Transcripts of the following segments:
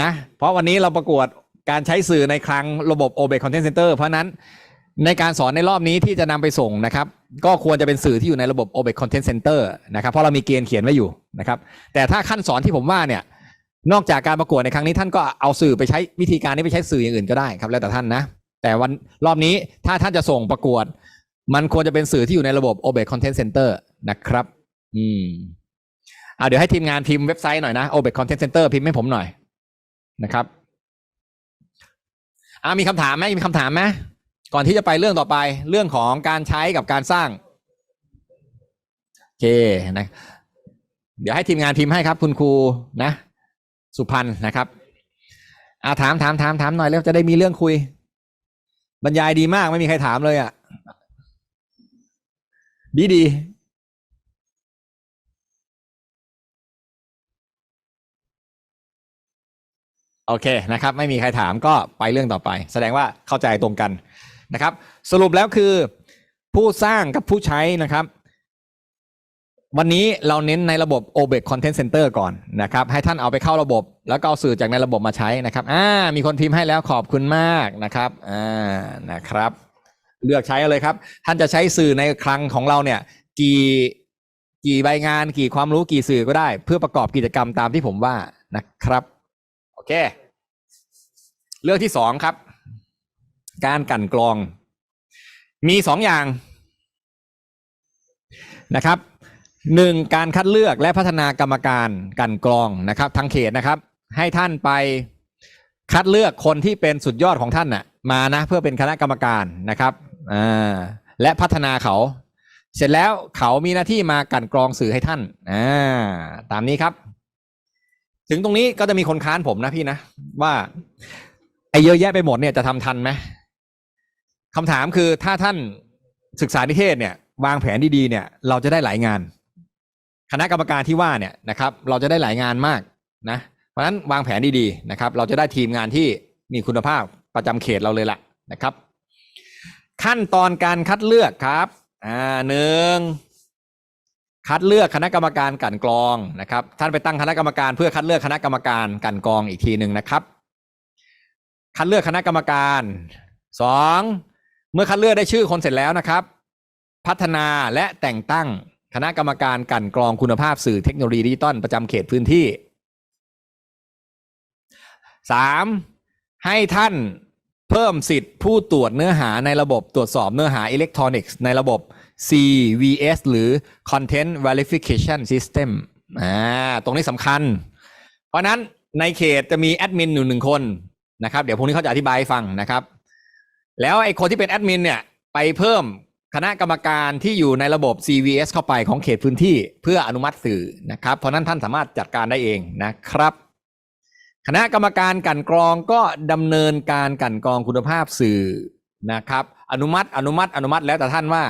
นะ เพราะวันนี้เราประกวดการใช้สื่อในคลังระบบ o b e Content Center เพราะนั้นในการสอนในรอบนี้ที่จะนำไปส่งนะครับ ก็ควรจะเป็นสื่อที่อยู่ในระบบ o b e Content Center นะครับเพราะเรามีเกณฑ์เขียนไว้อยู่นะครับ แต่ถ้าขั้นสอนที่ผมว่าเนี่ยนอกจากการประกวดในครั้งนี้ท่านก็เอาสื่อไปใช้วิธีการนี้ไปใช้สื่ออย่างอื่นก็ได้ครับแล้วแต่ท่านนะ แต่วันรอบนี้ถ้าท่านจะส่งประกวด มันควรจะเป็นสื่อที่อยู่ในระบบ o b e Content Center นะครับ อืมอ่าเดี๋ยวให้ทีมงานพิมพ์เว็บไซต์หน่อยนะ o b e Content Center พิมพ์ให้ผมหน่อย นะครับอ่ามีคำถามไหมมีคำถามไหมก่อนที่จะไปเรื่องต่อไปเรื่องของการใช้กับการสร้างโอเคนะเดี๋ยวให้ทีมงานพิมพ์ให้ครับ คุณครูนะ สุพันธ์นะครับอ่าถามถามถามถามหน่อยแล้วจะได้มีเรื่องคุย บรรยายดีมากไม่มีใครถามเลยอะ ดีดี โอเคนะครับไม่มีใครถามก็ไปเรื่องต่อไป แสดงว่าเข้าใจตรงกันนะครับ สรุปแล้วคือผู้สร้างกับผู้ใช้นะครับ วันนี้เราเน้นในระบบ o b e c Content Center ก่อนนะครับ ให้ท่านเอาไปเข้าระบบ แล้วก็เอาสื่อจากในระบบมาใช้นะครับอ่ามีคนพิมพ์ให้แล้วขอบคุณมากนะครับอ่านะครับ เลือกใช้เอาเลยครับ ท่านจะใช้สื่อในคลังของเราเนี่ย กี่กี่ใบงานกี่ความรู้กี่สื่อก็ได้ เพื่อประกอบกิจกรรมตามที่ผมว่านะครับ โอเค เรื่องที่สองครับ การกันกรอง มีสองอย่างนะครับหนึ่งการคัดเลือกและพัฒนากรรมการกันกรองนะครับทั้งเขตนะครับ ให้ท่านไปคัดเลือกคนที่เป็นสุดยอดของท่านน่ะมานะเพื่อเป็นคณะกรรมการนะครับอ่าและพัฒนาเขา เสร็จแล้วเขามีหน้าที่มากันกรองสื่อให้ท่านอ่าตามนี้ครับ ถึงตรงนี้ก็จะมีคนค้านผมนะพี่นะว่า ไอ้เยอะแยะไปหมดเนี่ยจะทำทันไหมคำถามคือถ้าท่านศึกษานิเทศเนี่ย วางแผนดีๆเนี่ย เราจะได้หลายงาน คณะกรรมการที่ว่าเนี่ยนะครับ เราจะได้หลายงานมากนะ เพราะฉะนั้นวางแผนดีๆนะครับ เราจะได้ทีมงานที่มีคุณภาพประจำเขตเราเลยละนะครับ ขั้นตอนการคัดเลือกครับอ่าหนึ่งคัดเลือกคณะกรรมการกันกรองนะครับ ท่านไปตั้งคณะกรรมการเพื่อคัดเลือกคณะกรรมการกันกรองอีกทีหนึ่งนะครับ คัดเลือกคณะกรรมการสองเมื่อคัดเลือกได้ชื่อคนเสร็จแล้วนะครับ พัฒนาและแต่งตั้งคณะกรรมการกันกรองคุณภาพสื่อเทคโนโลยีดิจิตอลประจำเขตพื้นที่สามให้ท่านเพิ่มสิทธิ์ผู้ตรวจเนื้อหาในระบบตรวจสอบเนื้อหาอิเล็กทรอนิกส์ในระบบ CVS หรือ Content Verification System อ่าตรงนี้สำคัญ เพราะฉะนั้นในเขตจะมีแอดมินอยู่หนึ่งคน นะครับเดี๋ยวพรุ่งนี้เขาจะอธิบายให้ฟังนะครับ แล้วไอ้คนที่เป็นแอดมินเนี่ยไปเพิ่มคณะกรรมการที่อยู่ในระบบ CVS เข้าไปของเขตพื้นที่เพื่ออนุมัติสื่อนะครับ เพราะนั้นท่านสามารถจัดการได้เองนะครับ คณะกรรมการกันกรองก็ดำเนินการกันกรองคุณภาพสื่อนะครับ อนุมัติอนุมัติอนุมัติแล้วแต่ท่านว่า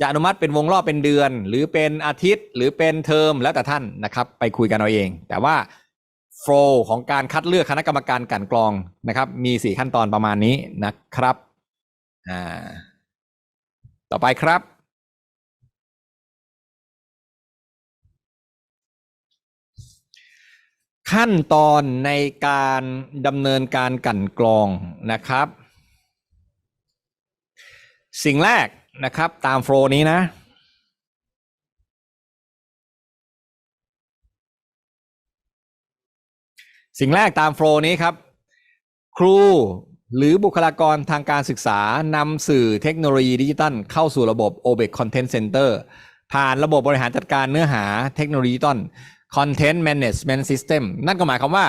จะอนุมัติเป็นวงรอบเป็นเดือน หรือเป็นอาทิตย์ หรือเป็นเทอมแล้วแต่ท่านนะครับ ไปคุยกันเอาเอง แต่ว่า โฟล์ของการคัดเลือกคณะกรรมการกันกรองนะครับ มีสี่ขั้นตอนประมาณนี้นะครับอ่าต่อไปครับ ขั้นตอนในการดำเนินการกันกรองนะครับ สิ่งแรกนะครับตามโฟล์นี้นะ สิ่งแรกตามโฟล์นี้ครับ ครูหรือบุคลากรทางการศึกษานำสื่อเทคโนโลยีดิจิตัลเข้าสู่ระบบ o b e c Content Center ผ่านระบบบริหารจัดการเนื้อหาเทคโนโลยีดิจิตอล Content Management System นั่นก็หมายความว่า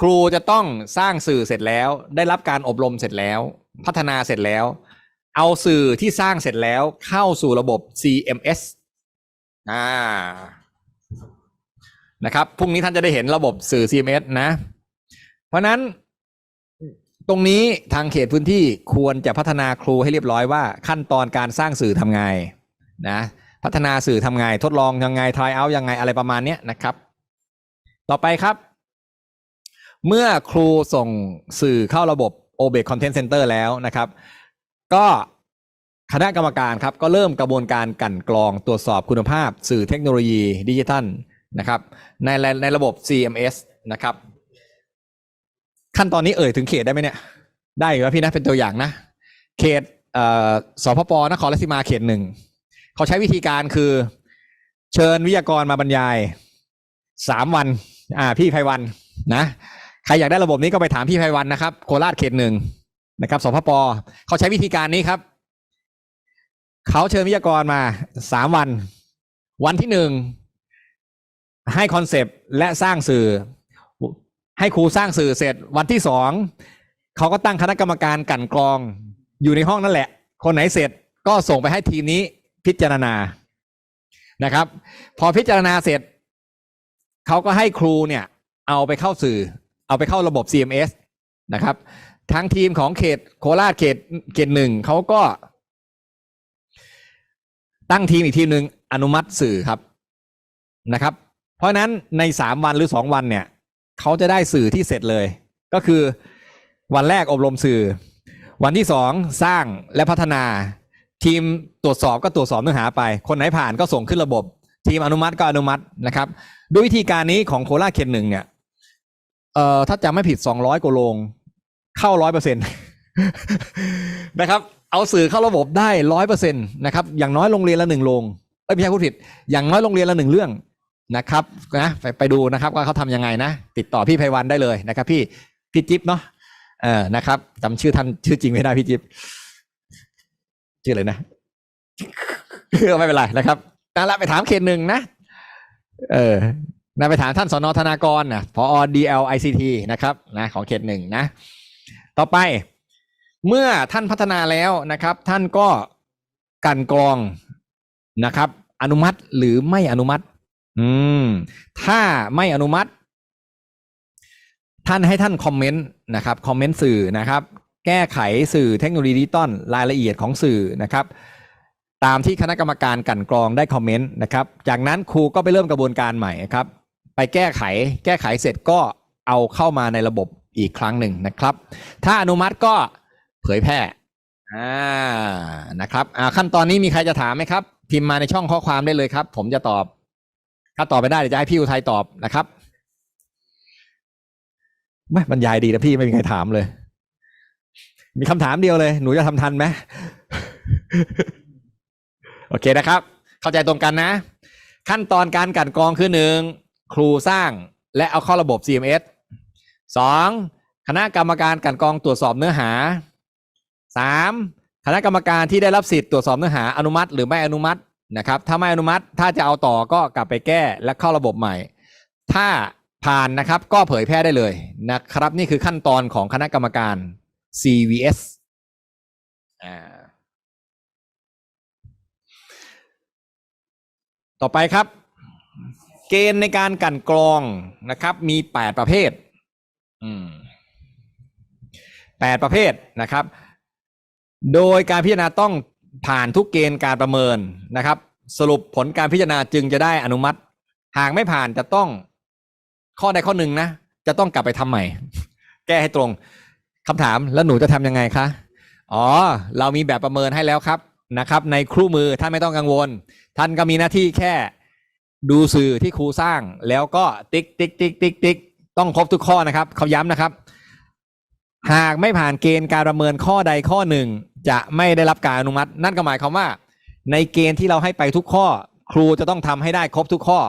ครูจะต้องสร้างสื่อเสร็จแล้ว ได้รับการอบรมเสร็จแล้ว พัฒนาเสร็จแล้ว เอาสื่อที่สร้างเสร็จแล้วเข้าสู่ระบบ CMS อ่า นะครับพรุ่งนี้ท่านจะได้เห็นระบบสื่อ CMS นะ เพราะนั้นตรงนี้ทางเขตพื้นที่ควรจะพัฒนาครูให้เรียบร้อยว่าขั้นตอนการสร้างสื่อทำไงนะพัฒนาสื่อทำไงทดลองยังไง try out ยังไงอะไรประมาณนี้นะครับ ต่อไปครับ เมื่อครูส่งสื่อเข้าระบบ o b e Content Center แล้วนะครับ ก็คณะกรรมการครับ ก็เริ่มกระบวนการกั่นกรองตรวจสอบคุณภาพ สื่อเทคโนโลยีดิจิทัล นะครับในในระบบ CMS นะครับ ขั้นตอนนี้เอ่ยถึงเขตได้ไหมเนี่ย ได้อยู่แล้วพี่นะเป็นตัวอย่างนะ เขตเอ่อสพปนครราชสีมาเขตหนึ่งเขาใช้วิธีการคือ เชิญวิทยากรมาบรรยายสามวัน อ่า พี่ไพวันนะใครอยากได้ระบบนี้ก็ไปถามพี่ไพวันนะครับ โคราชเขตหนึ่งนะครับสพปเขาใช้วิธีการนี้ครับเขาเชิญวิทยากรมาสามวัน วันที่หนึ่ง ให้คอนเซปต์และสร้างสื่อ ให้ครูสร้างสื่อเสร็จวันที่สองเขาก็ตั้งคณะกรรมการกันกรอง อยู่ในห้องนั่นแหละ คนไหนเสร็จก็ส่งไปให้ทีมนี้พิจารณานะครับ พอพิจารณาเสร็จเขาก็ให้ครูเนี่ย เอาไปเข้าสื่อ เอาไปเข้าระบบ CMS นะครับทั้งทีมของเขตโคราชเขตเขตหนึ่งเขาก็ตั้งทีมอีกทีมหนึ่งอนุมัติสื่อครับนะครับ เพราะนั้นในสามวันหรือสองวันเนี่ยเขาจะได้สื่อที่เสร็จเลย ก็คือวันแรกอบรมสื่อ วันที่สองสร้างและพัฒนา ทีมตรวจสอบก็ตรวจสอบเนื้อหาไป คนไหนผ่านก็ส่งขึ้นระบบ ทีมอนุมัติก็อนุมัตินะครับ ด้วยวิธีการนี้ของโคราเขตหนึ่งเนี่ยเอ่อถ้าจำไม่ผิดสองร้อยกว่าโรงเข้าร้อยเปอร์เซ็นต์นะครับเอาสื่อเข้าระบบได้ร้อยเปอร์เซ็นต์นะครับอย่างน้อยโรงเรียนละหนึ่งโรงเอ้ยไม่ใช่พูดผิด อย่างน้อยโรงเรียนละหนึ่งเรื่อง นะครับนะไปไปดูนะครับว่าเขาทำยังไงนะ ติดต่อพี่ไพวันได้เลยนะครับ พี่พี่จิ๊บเนาะเออนะครับจำชื่อท่านชื่อจริงไม่ได้พี่จิ๊บชื่ออะไรนะไม่เป็นไรนะครับนั่นละไปถามเขตหนึ่งนะ เออนะไปถามท่านสนธนากรนะพอ DLICT นะครับนะของเขตหนึ่งนะ ต่อไปเมื่อท่านพัฒนาแล้วนะครับ ท่านก็กันกรองนะครับ อนุมัติหรือไม่อนุมัติ อืม ถ้าไม่อนุมัติ ท่านให้ท่านคอมเมนต์นะครับ คอมเมนต์สื่อนะครับ แก้ไขสื่อเทคโนโลยีดิจิตอลรายละเอียดของสื่อนะครับ ตามที่คณะกรรมการกันกรองได้คอมเมนต์นะครับ จากนั้นครูก็ไปเริ่มกระบวนการใหม่ครับ ไปแก้ไข แก้ไขเสร็จก็เอาเข้ามาในระบบอีกครั้งหนึ่งนะครับ ถ้าอนุมัติก็เผยแพร่อ่านะครับอ่าขั้นตอนนี้มีใครจะถามไหมครับ พิมพ์มาในช่องข้อความได้เลยครับ ผมจะตอบ ถ้าตอบไปได้เดี๋ยวจะให้พี่อุทัยตอบนะครับไม่บรรยายดีนะพี่ไม่มีใครถามเลย มีคำถามเดียวเลย หนูจะทำทันไหมโอเคนะครับ เข้าใจตรงกันนะ ขั้นตอนการกันกรองคือหนึ่งครูสร้างและเอาเข้าระบบ CMS สองคณะกรรมการกันกรองตรวจสอบเนื้อหาสามคณะกรรมการที่ได้รับสิทธิ์ตรวจสอบเนื้อหาอนุมัติ หรือไม่อนุมัติ นะครับถ้าไม่อนุมัติถ้าจะเอาต่อก็กลับไปแก้และเข้าระบบใหม่ ถ้าผ่านนะครับก็เผยแพร่ได้เลยนะครับ นี่คือขั้นตอนของคณะกรรมการ CVS ต่อไปครับ เกณฑ์ในการกันกรองนะครับ มีแปดประเภทแปดประเภทนะครับ โดยการพิจารณาต้อง ผ่านทุกเกณฑ์การประเมินนะครับ สรุปผลการพิจารณาจึงจะได้อนุมัติ หากไม่ผ่านจะต้องข้อใดข้อหนึ่งนะจะต้องกลับไปทำใหม่ แก้ให้ตรงคำถามแล้วหนูจะทำยังไงคะอ๋อ เรามีแบบประเมินให้แล้วครับนะครับ ในครู่มือท่านไม่ต้องกังวล ท่านก็มีหน้าที่แค่ดูสื่อที่ครูสร้าง แล้วก็ติ๊กติ๊กติ๊กติ๊กติ๊กต้องครบทุกข้อนะครับเขาย้ำนะครับ หากไม่ผ่านเกณฑ์การประเมินข้อใดข้อหนึ่ง จะไม่ได้รับการอนุมัติ นั่นก็หมายความว่า ในเกณฑ์ที่เราให้ไปทุกข้อ ครูจะต้องทำให้ได้ครบทุกข้อ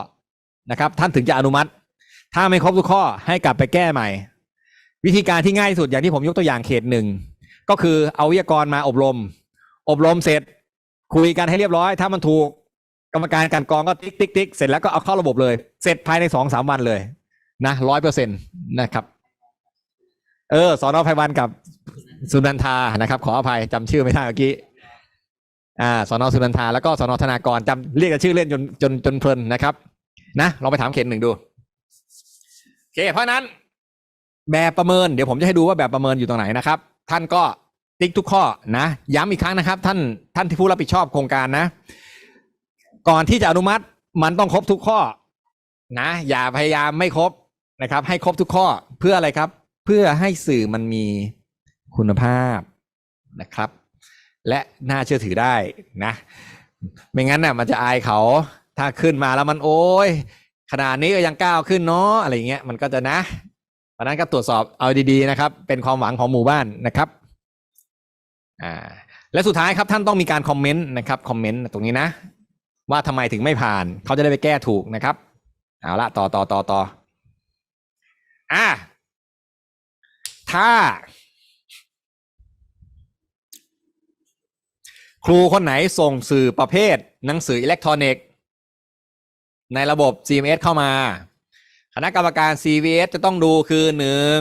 นะครับ ท่านถึงจะอนุมัติ ถ้าไม่ครบทุกข้อให้กลับไปแก้ใหม่ วิธีการที่ง่ายที่สุดอย่างที่ผมยกตัวอย่างเขตหนึ่งก็คือเอาวิทยากรมาอบรม อบรมเสร็จ คุยกันให้เรียบร้อย ถ้ามันถูกกรรมการกลันกองก็ติ๊กติ๊กติ๊กเสร็จแล้วก็เอาเข้าระบบเลย เสร็จภายในสองสามวันเลยนะร้อยเปอร์เซ็นต์นะครับ เออสอนอภัยวันกับสุนันทานะครับ ขออภัยจำชื่อไม่ได้เมื่อกี้อ่าสอนอสุนันทาแล้วก็สอนอธนากรจำเรียกชื่อเล่นจนจนจนเพลินนะครับ นะลองไปถามเขตหนึ่งดูโอเคเพราะนั้น แบบประเมินเดี๋ยวผมจะให้ดูว่าแบบประเมินอยู่ตรงไหนนะครับ ท่านก็ติ๊กทุกข้อนะ ย้ำอีกครั้งนะครับ ท่านท่านที่ผู้รับผิดชอบโครงการนะ ก่อนที่จะอนุมัติมันต้องครบทุกข้อนะ อย่าพยายามไม่ครบนะครับ ให้ครบทุกข้อเพื่ออะไรครับ พื่อให้สื่อมันมีคุณภาพนะครับ และน่าเชื่อถือได้นะ ไม่งั้นน่ะมันจะอายเขาถ้าขึ้นมาแล้วมันโอ้ยขนาดนี้ก็ยังก้าวขึ้นเนาะอะไรเงี้ยมันก็จะนะเพราะนั้นก็ตรวจสอบเอาดีๆนะครับ เป็นความหวังของหมู่บ้านนะครับอ่าและสุดท้ายครับท่านต้องมีการคอมเมนต์นะครับคอมเมนต์ตรงนี้นะ ว่าทำไมถึงไม่ผ่าน เขาจะได้ไปแก้ถูกนะครับ เอาละต่อต่อต่อต่ออ่า ถ้า ครูคนไหนส่งสื่อประเภท หนังสืออิเล็กทรอนิกส์ในระบบ CMS เข้ามา คณะกรรมการ CVS จะต้องดูคือหนึ่ง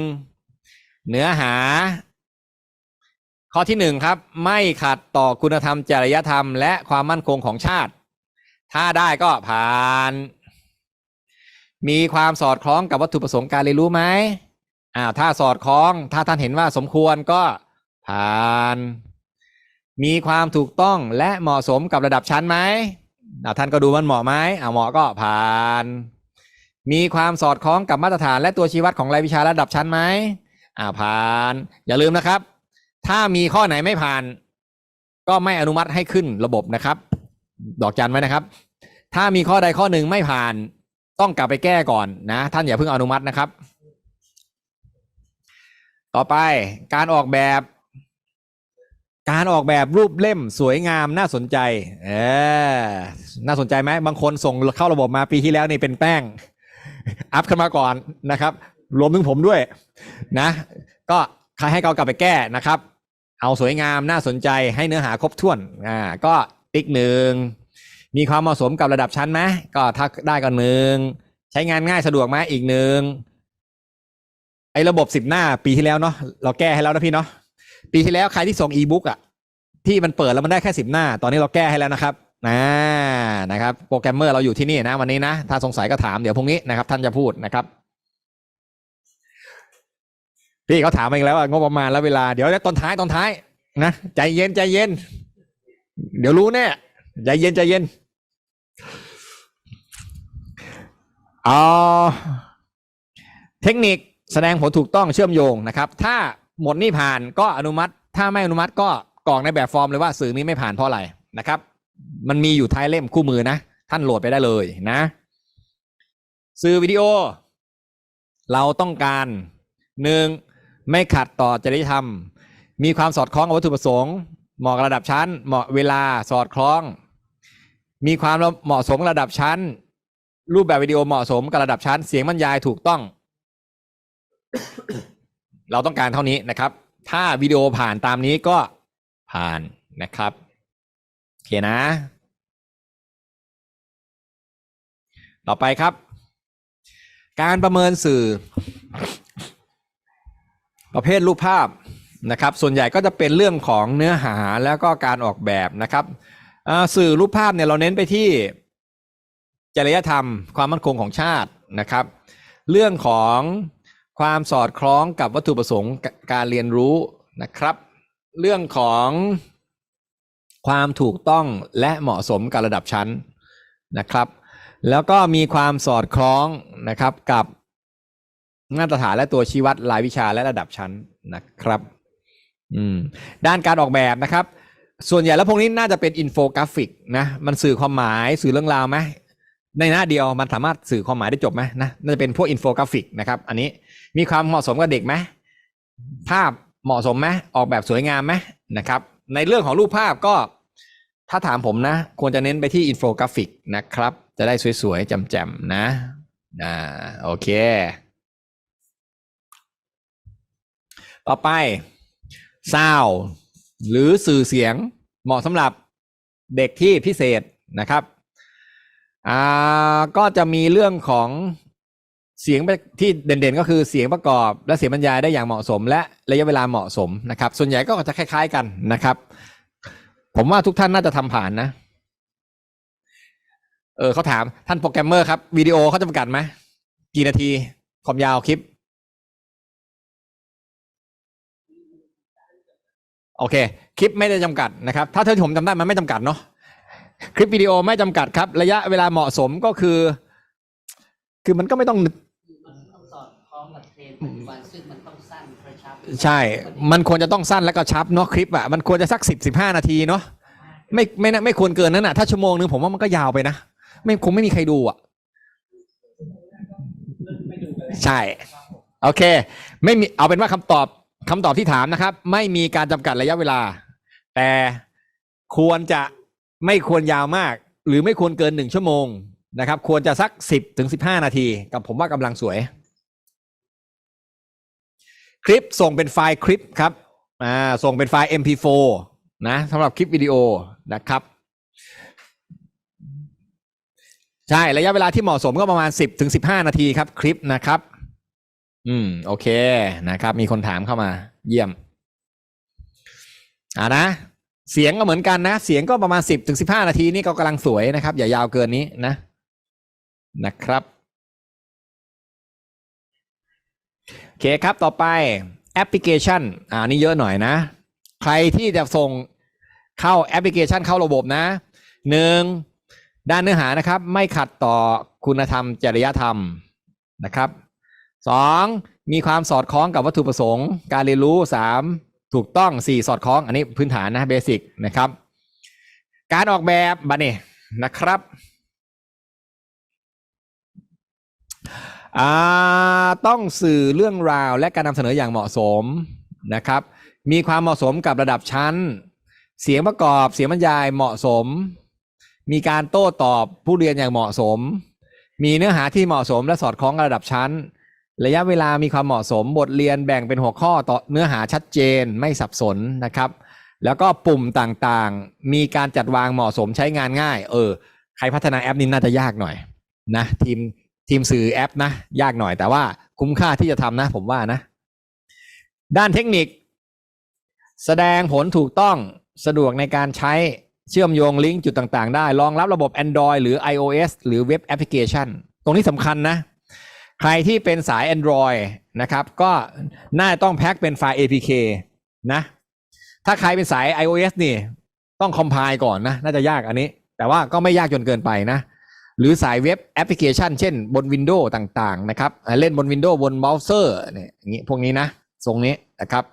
เนื้อหา ข้อที่หนึ่งครับ ไม่ขัดต่อคุณธรรมจริยธรรม และความมั่นคงของชาติ ถ้าได้ก็ผ่าน มีความสอดคล้องกับวัตถุประสงค์การเรียนรู้ไหม อ้าวถ้าสอดคล้อง ถ้าท่านเห็นว่าสมควรก็ผ่าน มีความถูกต้องและเหมาะสมกับระดับชั้นไหมอ่าท่านก็ดูมันเหมาะไหมอ่าเหมาะก็ผ่าน มีความสอดคล้องกับมาตรฐานและตัวชี้วัดของรายวิชาระดับชั้นไหมอ่าผ่าน อย่าลืมนะครับ ถ้ามีข้อไหนไม่ผ่าน ก็ไม่อนุมัติให้ขึ้นระบบนะครับ ดอกจันไว้นะครับ ถ้ามีข้อใดข้อหนึ่งไม่ผ่าน ต้องกลับไปแก้ก่อนนะ ท่านอย่าเพิ่งอนุมัตินะครับ ต่อไปการออกแบบ การออกแบบรูปเล่มสวยงามน่าสนใจ เออ น่าสนใจไหมบางคนส่งเข้าระบบมาปีที่แล้วนี่เป็นแป้ง อัพขึ้นมาก่อนนะครับ รวมถึงผมด้วยนะ ก็ใครให้เขากลับไปแก้นะครับ เอาสวยงามน่าสนใจให้เนื้อหาครบถ้วนอ่าก็ติ๊กหนึ่งมีความเหมาะสมกับระดับชั้นไหมก็ถ้าได้ก็หนึ่งใช้งานง่ายสะดวกไหมอีกหนึ่ง อ้ระบบสิบหน้าปีที่แล้วเนาะเราแก้ให้แล้วนะพี่เนาะปีที่แล้วใครที่ส่งอีบุ๊กอะที่มันเปิดแล้วมันได้แค่สิบหน้า ตอนนี้เราแก้ให้แล้วนะครับนะนะครับ โปรแกรมเมอร์เราอยู่ที่นี่นะวันนี้นะ ถ้าสงสัยก็ถามเดี๋ยวพรุ่งนี้นะครับ ท่านจะพูดนะครับ พี่เขาถามมาอีกแล้วว่างบประมาณแล้วเวลาเดี๋ยวตอนท้ายตอนท้ายนะใจเย็นใจเย็น เดี๋ยวรู้แน่ใจเย็นใจเย็นเอาเทคนิค แสดงผลถูกต้องเชื่อมโยงนะครับ ถ้าหมดนี่ผ่านก็อนุมัติ ถ้าไม่อนุมัติก็กรอกในแบบฟอร์มเลยว่าสื่อนี้ไม่ผ่านเพราะอะไรนะครับ มันมีอยู่ท้ายเล่มคู่มือนะ ท่านโหลดไปได้เลยนะ สื่อวิดีโอ เราต้องการหนึ่งไม่ขัดต่อจริยธรรม มีความสอดคล้องกับวัตถุประสงค์เหมาะระดับชั้น เหมาะเวลาสอดคล้อง มีความเหมาะสมระดับชั้น รูปแบบวิดีโอเหมาะสมกับระดับชั้น เสียงบรรยายถูกต้อง เราต้องการเท่านี้นะครับ ถ้าวิดีโอผ่านตามนี้ก็ผ่านนะครับโอเคนะ ต่อไปครับ การประเมินสื่อ ประเภทรูปภาพนะครับ ส่วนใหญ่ก็จะเป็นเรื่องของเนื้อหาแล้วก็การออกแบบนะครับสื่อรูปภาพเนี่ยเราเน้นไปที่จริยธรรม ความมั่นคงของชาตินะครับ เรื่องของ ความสอดคล้องกับวัตถุประสงค์การเรียนรู้นะครับ เรื่องของความถูกต้องและเหมาะสมกับระดับชั้นนะครับ แล้วก็มีความสอดคล้องนะครับกับมาตรฐานและตัวชี้วัดรายวิชาและระดับชั้นนะครับด้านการออกแบบนะครับ ส่วนใหญ่แล้วพวกนี้น่าจะเป็นอินโฟกราฟิกนะมันสื่อความหมายสื่อเรื่องราวไหม ในหน้าเดียวมันสามารถสื่อความหมายได้จบไหมนะน่าจะเป็นพวกอินโฟกราฟิกนะครับอันนี้มีความเหมาะสมกับเด็กไหมภาพเหมาะสมไหมออกแบบสวยงามไหมนะครับในเรื่องของรูปภาพก็ถ้าถามผมนะ ควรจะเน้นไปที่อินโฟกราฟิกนะครับ จะได้สวยๆจ่มๆนะอ่าโอเค ต่อไปซาวหรือสื่อเสียงเหมาะสำหรับเด็กที่พิเศษนะครับ อ่าก็จะมีเรื่องของเสียงที่เด่นๆ ก็คือเสียงประกอบ และเสียงบรรยายได้อย่างเหมาะสม และระยะเวลาเหมาะสมนะครับ ส่วนใหญ่ก็จะคล้าย ๆกันนะครับ ผมว่าทุกท่านน่าจะทำผ่านนะเออเขาถามท่านโปรแกรมเมอร์ครับวิดีโอเขาจำกัดไหมกี่นาทีความยาวคลิป โอเค คลิปไม่ได้จำกัดนะครับ ถ้าเท่าที่ผมจำได้มันไม่จำกัดเนาะ คลิปวิดีโอไม่จำกัดครับ ระยะเวลาเหมาะสมก็คือ คือมันก็ไม่ต้องต้องสอดคล้องกับเทรนด์ปัจจุบันซึ่งมันต้องสั้นกระชับใช่ มันควรจะต้องสั้นและก็ชับเนาะคลิปอะมันควรจะสักสิบสิบห้านาทีเนาะไม่ไม่น่าไม่ควรเกินนั้นอะถ้าชั่วโมงนึงผมว่ามันก็ยาวไปนะไม่คงไม่มีใครดูอะใช่ โอเค ไม่มีเอาเป็นว่าคำตอบคำตอบที่ถามนะครับ ไม่มีการจำกัดระยะเวลา แต่ควรจะ ไม่ควรยาวมาก หรือไม่ควรเกินหนึ่งชั่วโมงนะครับ ควรจะสักสิบถึงสิบห้านาที กับผมว่ากำลังสวย คลิปส่งเป็นไฟล์คลิปครับอ่าส่งเป็นไฟล์ MP4 นะสำหรับคลิปวิดีโอนะครับ ใช่ระยะเวลาที่เหมาะสมก็ประมาณสิบถึงสิบห้านาทีครับ คลิปนะครับ อืม โอเคนะครับ มีคนถามเข้ามา เยี่ยมอ่านะ เสียงก็เหมือนกันนะ เสียงก็ประมาณสิบถึงสิบห้านาทีนี่ก็กำลังสวยนะครับ อย่ายาวเกินนี้นะ นะครับโอเคครับต่อไปแอปพลิเคชันอ่านี่เยอะหน่อยนะ ใครที่จะส่งเข้าแอปพลิเคชันเข้าระบบนะหนึ่งด้านเนื้อหานะครับ ไม่ขัดต่อคุณธรรม จริยธรรมนะครับสองมีความสอดคล้องกับวัตถุประสงค์ การเรียนรู้สาม ถูกต้องสี่สอดคล้อง อันนี้พื้นฐานนะเบสิกนะครับ การออกแบบบันนี่นะครับต้องสื่อเรื่องราวและการนำเสนออย่างเหมาะสมนะครับ มีความเหมาะสมกับระดับชั้น เสียงประกอบเสียงบรรยายเหมาะสม มีการโต้ตอบผู้เรียนอย่างเหมาะสม มีเนื้อหาที่เหมาะสมและสอดคล้องกับระดับชั้น ระยะเวลามีความเหมาะสมบทเรียนแบ่งเป็นหัวข้อต่อเนื้อหาชัดเจนไม่สับสนนะครับ แล้วก็ปุ่มต่างๆ มีการจัดวางเหมาะสมใช้งานง่าย เออ ใครพัฒนาแอปนี้น่าจะยากหน่อยนะทีมทีมสื่อแอปนะ ยากหน่อยแต่ว่าคุ้มค่าที่จะทำนะ ผมว่านะ ด้านเทคนิค แสดงผลถูกต้องสะดวกในการใช้เชื่อมโยงลิงก์จุดต่างๆ ได้รองรับระบบ Android หรือ iOS หรือเว็บแอปพลิเคชัน ตรงนี้สำคัญนะ ใครที่เป็นสาย Android นะครับ ก็น่าจะต้องแพ็คเป็นไฟล์ APK นะ ถ้าใครเป็นสาย iOS นี่ ต้องคอมไพล์ก่อนนะ น่าจะยากอันนี้ แต่ว่าก็ไม่ยากจนเกินไปนะ หรือสายเว็บแอปพลิเคชัน เช่นบน Windows ต่างๆ นะครับ เล่นบน Windows บนเบราว์เซอร์เนี่ยอย่างนี้พวกนี้นะ ทรงนี้นะครับ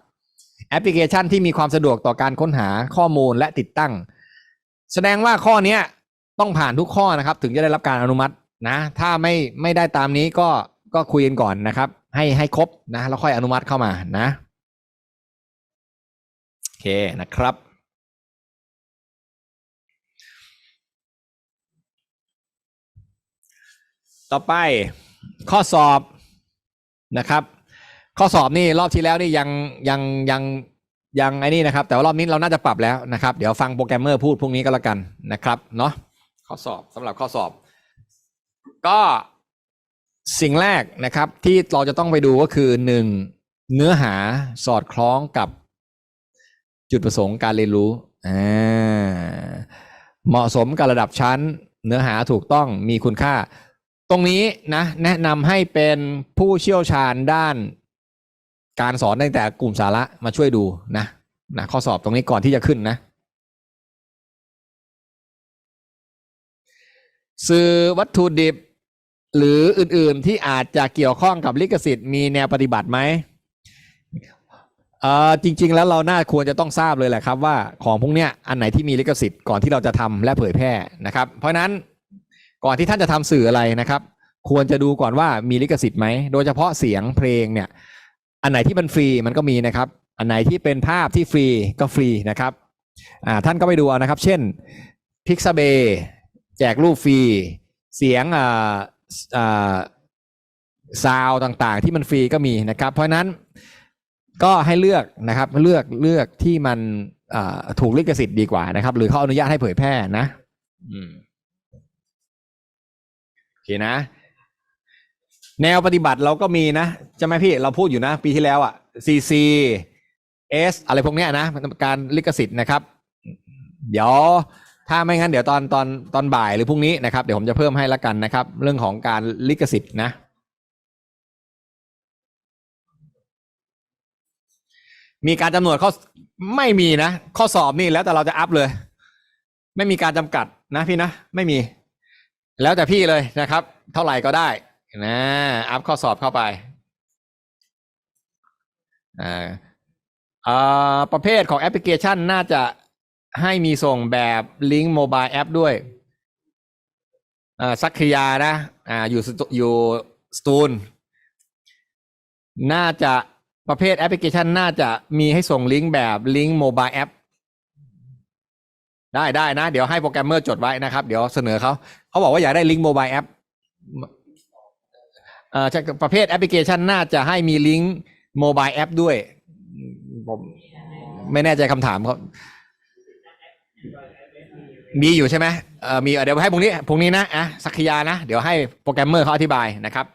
แอปพลิเคชันที่มีความสะดวกต่อการค้นหาข้อมูลและติดตั้ง แสดงว่าข้อนี้ต้องผ่านทุกข้อนะครับ ถึงจะได้รับการอนุมัตินะ ถ้าไม่ไม่ได้ตามนี้ก็ ก็คุยกันก่อนนะครับ ให้ให้ครบนะแล้วค่อยอนุมัติเข้ามานะโอเคนะครับ ต่อไปข้อสอบนะครับ ข้อสอบนี่รอบที่แล้วนี่ยังยังยังยังไอ้นี่นะครับ แต่ว่ารอบนี้เราน่าจะปรับแล้วนะครับ เดี๋ยวฟังโปรแกรมเมอร์พูดพรุ่งนี้ก็แล้วกันนะครับเนาะข้อสอบสำหรับข้อสอบ ก็ สิ่งแรกนะครับที่เราจะต้องไปดูก็คือหนึ่งเนื้อหาสอดคล้องกับจุดประสงค์การเรียนรู้เหมาะสมกับระดับชั้น เนื้อหาถูกต้องมีคุณค่า ตรงนี้นะแนะนำให้เป็นผู้เชี่ยวชาญด้าน การสอนตั้งแต่กลุ่มสาระมาช่วยดูนะนะข้อสอบตรงนี้ก่อนที่จะขึ้นนะสื่อวัตถุดิบ หรืออื่นๆที่อาจจะเกี่ยวข้องกับลิขสิทธิ์มีแนวปฏิบัติไหมเอ่อจริง ๆ แล้วเราน่าควรจะต้องทราบเลยแหละครับว่าของพวกเนี้ยอันไหนที่มีลิขสิทธิ์ก่อนที่เราจะทำและเผยแพร่นะครับ เพราะฉะนั้นก่อนที่ท่านจะทำสื่ออะไรนะครับ ควรจะดูก่อนว่ามีลิขสิทธิ์ไหมโดยเฉพาะเสียงเพลงเนี่ยอันไหนที่มันฟรีมันก็มีนะครับ อันไหนที่เป็นภาพที่ฟรีก็ฟรีนะครับอ่าท่านก็ไปดูนะครับ เช่น Pixabay แจกรูปฟรี เสียงอ่า ซาวต่างๆ ที่มันฟรีก็มีนะครับ เพราะนั้นก็ให้เลือกนะครับเลือกเลือกที่มันถูกลิขสิทธิ์ดีกว่านะครับ หรือเขาอนุญาตให้เผยแพร่นะโอเคนะ แนวปฏิบัติเราก็มีนะใช่ไหมพี่เราพูดอยู่นะ ปีที่แล้วอะ CC S อะไรพวกเนี้ยนะการลิขสิทธิ์นะครับ เดี๋ยว ถ้าไม่งั้นเดี๋ยวตอนตอนตอนบ่ายหรือพรุ่งนี้นะครับเดี๋ยวผมจะเพิ่มให้ละกันนะครับ เรื่องของการลิขสิทธิ์นะ มีการจำนวนข้อไม่มีนะ ข้อสอบนี่แล้วแต่เราจะอัพเลย ไม่มีการจำกัดนะพี่นะ ไม่มี แล้วแต่พี่เลยนะครับ เท่าไหร่ก็ได้นะอัพข้อสอบเข้าไปอ่าอ่าประเภทของแอปพลิเคชันน่าจะ ให้มีส่งแบบลิงก์โมบายแอปด้วยสักขยานะอ่าอยู่สตูอยู่สตูลน่าจะประเภทแอปพลิเคชันน่าจะมีให้ส่งลิงก์แบบลิงก์โมบายแอปได้ได้นะ เดี๋ยวให้โปรแกรมเมอร์จดไว้นะครับ เดี๋ยวเสนอเขาเขาบอกว่าอยากได้ลิงก์โมบายแอปเอ่อประเภทแอปพลิเคชันน่าจะให้มีลิงก์โมบายแอปด้วยผมไม่แน่ใจคำถามเขา มีอยู่ใช่ไหมเออมีเดี๋ยวให้พรุ่งนี้พรุ่งนี้นะอะสักยานะ เดี๋ยวให้โปรแกรมเมอร์เขาอธิบายนะครับ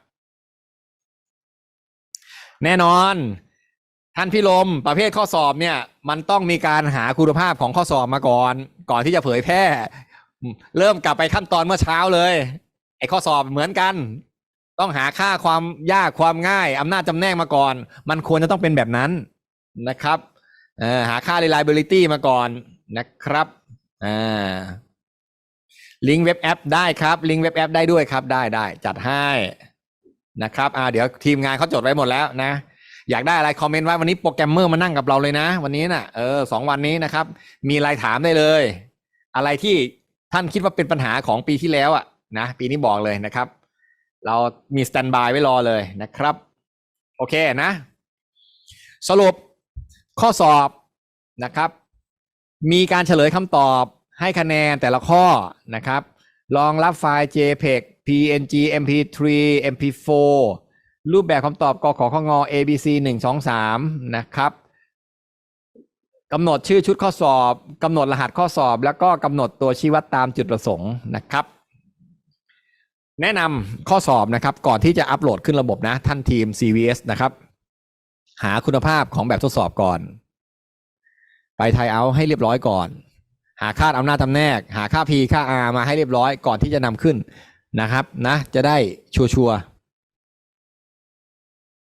แน่นอน ท่านพี่ลมประเภทข้อสอบเนี่ย มันต้องมีการหาคุณภาพของข้อสอบมาก่อน ก่อนที่จะเผยแพร่ เริ่มกลับไปขั้นตอนเมื่อเช้าเลย ไอ้ข้อสอบเหมือนกัน ต้องหาค่าความยากความง่ายอำนาจจำแนกมาก่อน มันควรจะต้องเป็นแบบนั้นนะครับเอ่อหาค่า reliability มาก่อนนะครับ อ่าลิงก์เว็บแอปได้ครับ ลิงก์เว็บแอปได้ด้วยครับ ได้ได้จัดให้นะครับอ่าเดี๋ยวทีมงานเขาจดไว้หมดแล้วนะ อยากได้อะไรคอมเมนต์ไว้วันนี้โปรแกรมเมอร์มานั่งกับเราเลยนะ วันนี้น่ะเออสองวันนี้นะครับ มีอะไรถามได้เลย อะไรที่ท่านคิดว่าเป็นปัญหาของปีที่แล้วอะนะปีนี้บอกเลยนะครับ เรามีสแตนบายไว้รอเลยนะครับ โอเคนะ สรุปข้อสอบนะครับ มีการเฉลยคำตอบให้คะแนนแต่ละข้อนะครับรองรับไฟล์ JPEG PNG MP3 MP4 รูปแบบคำตอบกขอของง ABC หนึ่งสองสามนะครับกำหนดชื่อชุดข้อสอบกำหนดรหัสข้อสอบ แล้วก็กำหนดตัวชี้วัดตามจุดประสงค์นะครับ แนะนำข้อสอบนะครับ ก่อนที่จะอัปโหลดขึ้นระบบนะ ท่านทีม CVS นะครับ หาคุณภาพของแบบทดสอบก่อน ไปไทยเอาให้เรียบร้อยก่อน หาค่าอำนาจตำแนก หาค่า P ค่า R มาให้เรียบร้อยก่อนที่จะนำขึ้นนะครับนะจะได้ชัวร์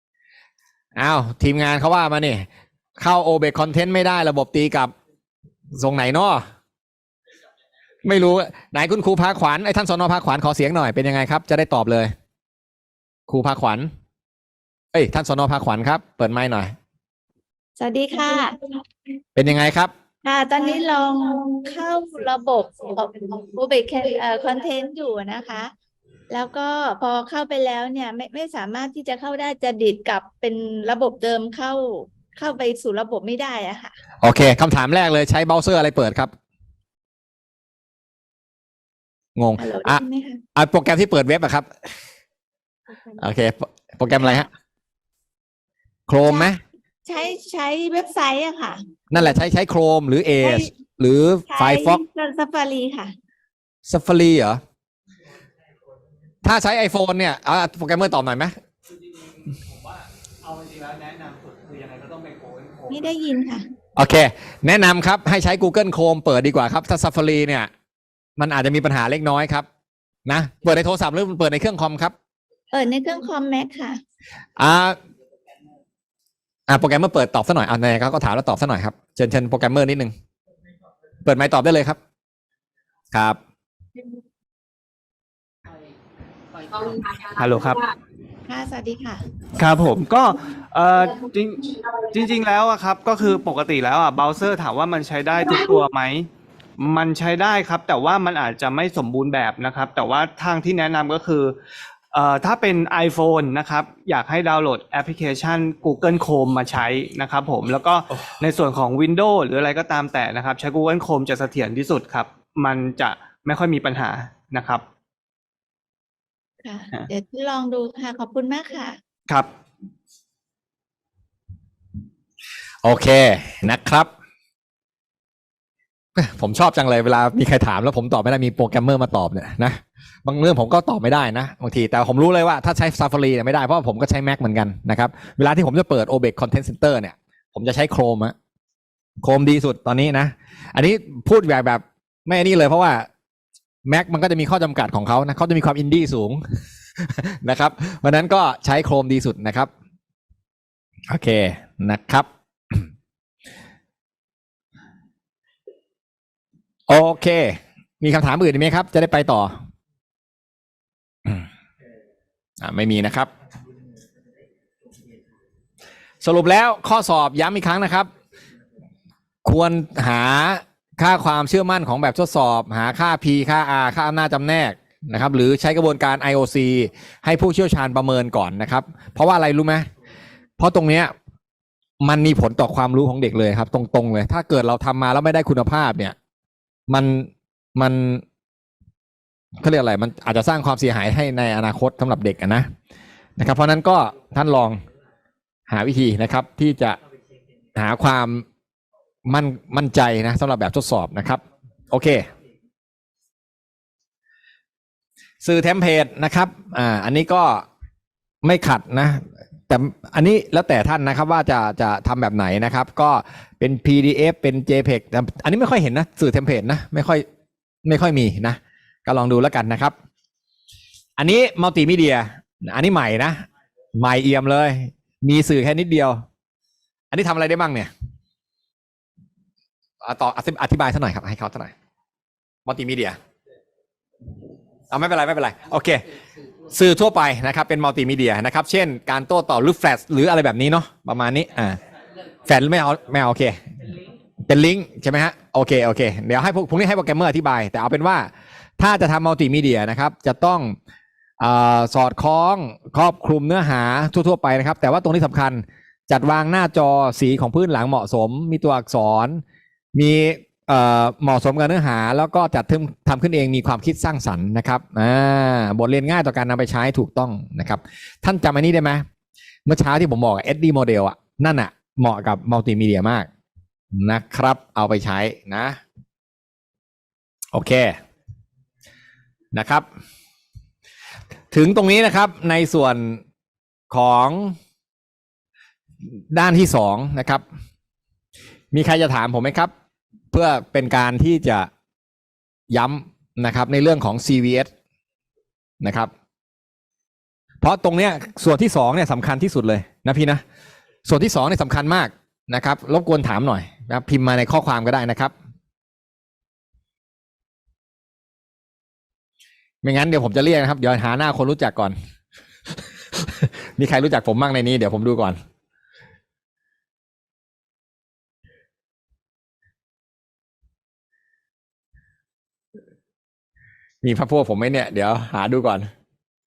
ๆอ้าวทีมงานเขาว่ามาเนี่ยเข้า o b e c Content ไม่ได้ระบบตีกับทรงไหนเนาะไม่รู้ไหนคุณครูพาขวัญไอ้ท่านสนพาขวัญขอเสียงหน่อยเป็นยังไงครับ จะได้ตอบเลย ครูพาขวัญเอ้ยท่านสนพาขวัญครับ เปิดไมค์หน่อย สวัสดีค่ะ เป็นยังไงครับ ค่ะตอนนี้ลองเข้าระบบอุเบกเอ่อคอนเทนต์อยู่นะคะ แล้วก็พอเข้าไปแล้วเนี่ยไม่ไม่สามารถที่จะเข้าได้จะดิดกลับเป็นระบบเดิมเข้าเข้าไปสู่ระบบไม่ได้อะค่ะ โอเคคำถามแรกเลยใช้เบราว์เซอร์อะไรเปิดครับ งง ฮัลโหลได้อะยินไหมคะอะโปรแกรมที่เปิดเว็บอะครับ โอเค โปรโปรแกรมอะไรฮะ โครมไหม ใช้ใช้เว็บไซต์อะค่ะ นั่นแหละใช้ใช้โครมหรือเอใช้ชหรือไฟใช้ฟ็อกซาฟารีค่ะซัฟฟารีเหรอ ถ้าใช้ iPhone เนี่ยเอาโปรแกรมเมอร์ตอบหน่อยไหมผมว่าเอาจริงๆแล้วแนะนำสุดคือยังไงก็ต้องเป็นโค้ดโค้ดไม่ได้ยินค่ะ โอเค แนะนำครับให้ใช้ Google Chrome เปิดดีกว่าครับ ถ้า Safari เนี่ย มันอาจจะมีปัญหาเล็กน้อยครับ นะ เปิดในโทรศัพท์หรือเปิดในเครื่องคอมครับ เปิดในเครื่องคอมแม็กค่ะ อ่า อ่าโปรแกรมเมอร์เปิดตอบซะหน่อยอ่าไหนเขาก็ถามแล้วตอบซะหน่อยครับเชิญเชิญโปรแกรมเมอร์นิดนึงเปิดไมค์ตอบได้เลยครับ ครับฮัลโหลครับค่ะสวัสดีค่ะ ครับผมก็เอ่อจริงจริง ๆ แล้วอะครับ ก็คือปกติแล้วอะเบราว์เซอร์ถามว่ามันใช้ได้ทุกตัวไหมมันใช้ได้ครับ แต่ว่ามันอาจจะไม่สมบูรณ์แบบนะครับ แต่ว่าทางที่แนะนำก็คือ เอ่อถ้าเป็น iPhone นะครับอยากให้ดาวน์โหลดแอปพลิเคชัน Google Chrome มาใช้นะครับผมแล้วก็ในส่วนของ Windows หรืออะไรก็ตามแต่นะครับ ใช้ Google Chrome จะเสถียรที่สุดครับ มันจะไม่ค่อยมีปัญหานะครับ ค่ะฮะเดี๋ยวลองดูค่ะ ขอบคุณมากค่ะ ครับ โอเคนะครับเอ้ยผมชอบจังเลยเวลามีใครถามแล้วผมตอบไม่ได้มีโปรแกรมเมอร์มาตอบเนี่ยนะ บางเรื่องผมก็ตอบไม่ได้นะบางทีแต่ผมรู้เลยว่าถ้าใช้ Safari เนี่ยไม่ได้เพราะว่าผมก็ใช้ Mac เหมือนกันนะครับเวลาที่ผมจะเปิด OBEC Content Center เนี่ย ผมจะใช้ Chrome อะ Chrome ดีสุดตอนนี้นะ อันนี้พูดแบบแบบไม่นี่เลยเพราะว่า Mac มันก็จะมีข้อจำกัดของเขานะเขาจะมีความอินดี้สูงนะครับเพราะฉะนั้นก็ใช้ Chrome ดีสุดนะครับโอเคนะครับโอเค มีคำถามอื่นไหมครับ จะได้ไปต่อ ไม่มีนะครับ สรุปแล้วข้อสอบย้ำอีกครั้งนะครับ ควรหาค่าความเชื่อมั่นของแบบทดสอบ หาค่า P ค่า R ค่าอำนาจจำแนกนะครับ หรือใช้กระบวนการ IOC ให้ผู้เชี่ยวชาญประเมินก่อนนะครับ เพราะว่าอะไรรู้ไหมเพราะตรงเนี้ยมันมีผลต่อความรู้ของเด็กเลยครับ ตรงๆเลย ถ้าเกิดเราทำมาแล้วไม่ได้คุณภาพเนี่ย มันมัน เขาเรียกอะไรมันอาจจะสร้างความเสียหายให้ในอนาคตสำหรับเด็กนะนะครับ เพราะฉะนั้นก็ท่านลองหาวิธีนะครับที่จะหาความมั่นมั่นใจนะสำหรับแบบทดสอบนะครับ โอเค สื่อเทมเพลตนะครับอ่าอันนี้ก็ไม่ขัดนะแต่อันนี้แล้วแต่ท่านนะครับว่าจะจะทำแบบไหนนะครับ ก็เป็น PDF เป็น JPEG แต่อันนี้ไม่ค่อยเห็นนะ สื่อเทมเพลตนะ ไม่ค่อยไม่ค่อยมีนะ ก็ลองดูแล้วกันนะครับ อันนี้มัลติมีเดีย อันนี้ใหม่นะ ใหม่เอี่ยมเลย มีสื่อแค่นิดเดียว อันนี้ทำอะไรได้บ้างเนี่ยอต่ออธิอธิบายเท่าหน่อยครับ ให้เขาเท่าหน่อยมัลติมีเดียเอาไม่เป็นไรไม่เป็นไร โอเค สื่อทั่วไปนะครับ เป็นมัลติมีเดียนะครับ เช่น การโต้ตอบหรือแฟลชหรืออะไรแบบนี้เนาะประมาณนี้อ่าแฟลชไม่เอาไม่เอาโอเคเป็นลิงก์ใช่ไหมฮะโอเคโอเค เดี๋ยวให้พวกพวกนี้ให้โปรแกรมเมอร์อธิบาย แต่เอาเป็นว่า ถ้าจะทำมัลติมีเดียนะครับ จะต้องอสอดคล้องครอบคลุมเนื้อหาทั่ว ๆ ไปนะครับ แต่ว่าตรงนี้สำคัญจัดวางหน้าจอสีของพื้นหลังเหมาะสม มีตัวอักษร มีเหมาะสมกับเนื้อหา แล้วก็จัดทำทำขึ้นเองมีความคิดสร้างสรรค์นะครับอ่าบทเรียนง่ายต่อการนำไปใช้ถูกต้องนะครับ ท่านจำอันนี้ได้ไหมเมื่อเช้าที่ผมบอก SD model อะนั่นอะเหมาะกับมัลติมีเดียมากนะครับ เอาไปใช้นะ โอเค นะครับ ถึงตรงนี้นะครับในส่วนของด้านที่สองนะครับ มีใครจะถามผมไหมครับ เพื่อเป็นการที่จะย้ำนะครับในเรื่องของ CVS นะครับ เพราะตรงเนี้ยส่วนที่สองเนี่ยสำคัญที่สุดเลยนะพี่นะ ส่วนที่สองเนี่ยสำคัญมากนะครับ รบกวนถามหน่อยนะพิมพ์มาในข้อความก็ได้นะครับ ไม่งั้นเดี๋ยวผมจะเรียกนะครับ เดี๋ยวหาหน้าคนรู้จักก่อน มีใครรู้จักผมบ้างในนี้ เดี๋ยวผมดูก่อนมีพระพวกผมไหมเนี่ย เดี๋ยวหาดูก่อน